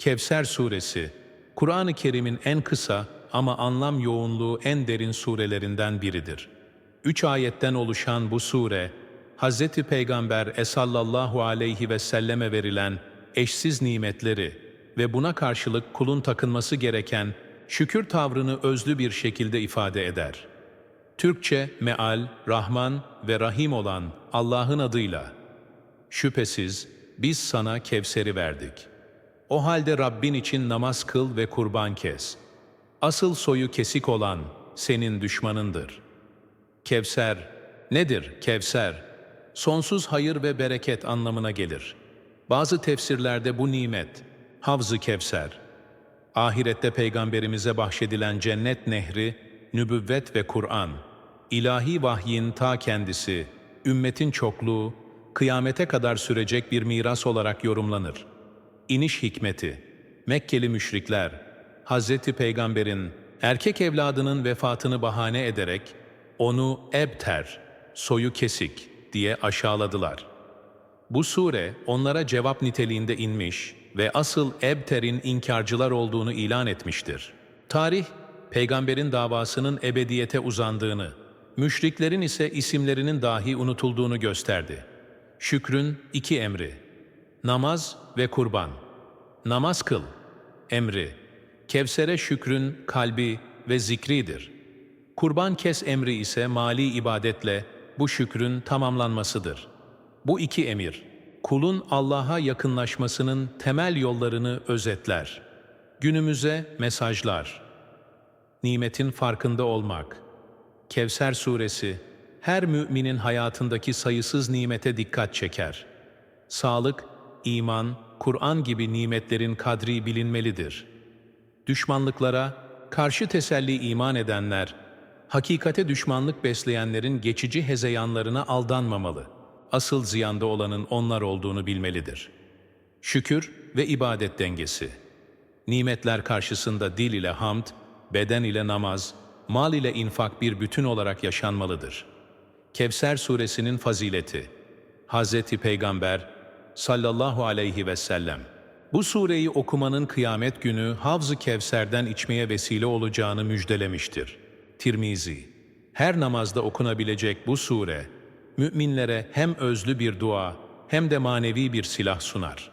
Kevser Suresi, Kur'an-ı Kerim'in en kısa ama anlam yoğunluğu en derin surelerinden biridir. Üç ayetten oluşan bu sure, Hz. Peygamber esallallahu aleyhi ve selleme verilen eşsiz nimetleri ve buna karşılık kulun takınması gereken şükür tavrını özlü bir şekilde ifade eder. Türkçe meal, Rahman ve Rahim olan Allah'ın adıyla. Şüphesiz biz sana Kevser'i verdik. O halde Rabbin için namaz kıl ve kurban kes. Asıl soyu kesik olan senin düşmanındır. Kevser, nedir Kevser? Sonsuz hayır ve bereket anlamına gelir. Bazı tefsirlerde bu nimet, Havz-ı Kevser. Ahirette peygamberimize bahşedilen cennet nehri, nübüvvet ve Kur'an, ilahi vahyin ta kendisi, ümmetin çokluğu, kıyamete kadar sürecek bir miras olarak yorumlanır. İniş hikmeti, Mekkeli müşrikler, Hazreti Peygamber'in erkek evladının vefatını bahane ederek, onu ebter, soyu kesik diye aşağıladılar. Bu sure onlara cevap niteliğinde inmiş ve asıl Ebter'in inkarcılar olduğunu ilan etmiştir. Tarih, peygamberin davasının ebediyete uzandığını, müşriklerin ise isimlerinin dahi unutulduğunu gösterdi. Şükrün iki emri, namaz ve kurban. Namaz kıl, emri, Kevser'e şükrün kalbi ve zikridir. Kurban kes emri ise mali ibadetle bu şükrün tamamlanmasıdır. Bu iki emir, kulun Allah'a yakınlaşmasının temel yollarını özetler. Günümüze mesajlar. Nimetin farkında olmak. Kevser suresi, her müminin hayatındaki sayısız nimete dikkat çeker. Sağlık, iman, Kur'an gibi nimetlerin kadri bilinmelidir. Düşmanlıklara, karşı teselli iman edenler, hakikate düşmanlık besleyenlerin geçici hezeyanlarına aldanmamalı. Asıl ziyanda olanın onlar olduğunu bilmelidir. Şükür ve ibadet dengesi. Nimetler karşısında dil ile hamd, beden ile namaz, mal ile infak bir bütün olarak yaşanmalıdır. Kevser suresinin fazileti. Hazreti Peygamber sallallahu aleyhi ve sellem bu sureyi okumanın kıyamet günü Havz-ı Kevser'den içmeye vesile olacağını müjdelemiştir. Tirmizi Her namazda okunabilecek bu sure, müminlere hem özlü bir dua hem de manevi bir silah sunar.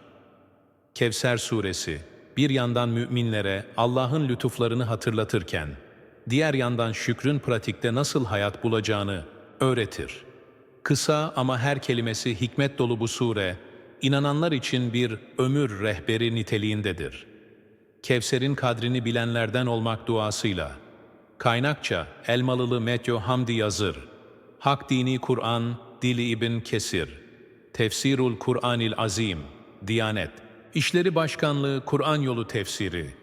Kevser suresi, bir yandan müminlere Allah'ın lütuflarını hatırlatırken, diğer yandan şükrün pratikte nasıl hayat bulacağını öğretir. Kısa ama her kelimesi hikmet dolu bu sure, inananlar için bir ömür rehberi niteliğindedir. Kevser'in kadrini bilenlerden olmak duasıyla, kaynakça Elmalılı Metyo Hamdi Yazır, Hak Dini Kur'an, Dili İbn Kesir, Tefsirul Kur'anil Azim, Diyanet, İşleri Başkanlığı Kur'an Yolu Tefsiri,